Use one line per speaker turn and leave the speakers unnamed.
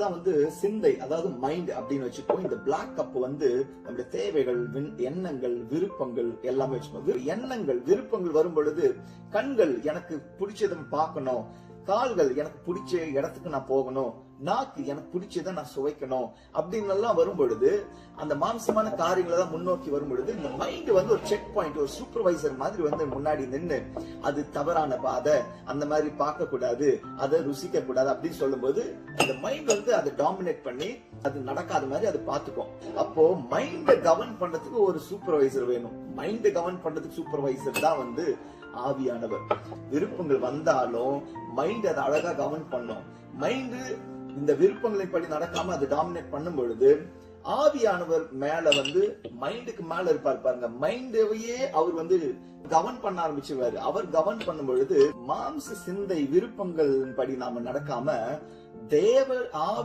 தான் வந்து சிந்தை அதாவது மைண்ட் அப்படின்னு வச்சுக்கோ இந்த பிளாக் கப் வந்து நம்முடைய தேவைகள் விண்- எண்ணங்கள் விருப்பங்கள் எல்லாமே வச்சுக்கோங்க. எண்ணங்கள் விருப்பங்கள் வரும் பொழுது கண்கள் எனக்கு பிடிச்சதை பார்க்கணும். கால்கள் எனக்கு பிடிச்ச இடத்துக்கு நான் போகணும். நாக்கு எனக்கு பிடிச்சதை நான் சுவைக்கணும். அப்படின்னு எல்லாம் வரும் பொழுது அந்த மாம்சமான காரியங்களை தான் முன்னோக்கி வரும் பொழுது இந்த மைண்ட் வந்து ஒரு செக் பாயிண்ட் ஒரு சூப்பர்வைசர் மாதிரி வந்து முன்னாடி நின்று அது தவறான பாதை அந்த மாதிரி பார்க்க கூடாது அதை ருசிக்க கூடாது அப்படின்னு சொல்லும்போது அந்த மைண்ட் வந்து அதை டாமினேட் பண்ணி அது நடக்காத மாதிரி அது பார்த்துக்கும். அப்போ மைண்ட கவர்ன் பண்றதுக்கு ஒரு சூப்பர்வைசர் வேணும். மைண்ட கவர்ன் பண்றதுக்கு சூப்பர்வைசர் தான் வந்து ஆவியானவர். விருப்பங்கள் வந்தாலும் மைண்ட் அதை அழகா கவர்ன் பண்ணும். மைண்டு இந்த விருப்பங்களை படி நடக்காம அது டாமினேட் பண்ணும் பொழுது ஆவியானவர் மேல வந்து மைண்டுக்கு மேல இருப்பார் பாருங்க. மைண்டவையே அவர் வந்து கவர்ன் பண்ண ஆரம்பிச்சுவாரு அவர் கவர்ன் பண்ணும் பொழுது மாம்ச சிந்தை விருப்பங்கள் படி நாம நடக்காம தேவ ஆவி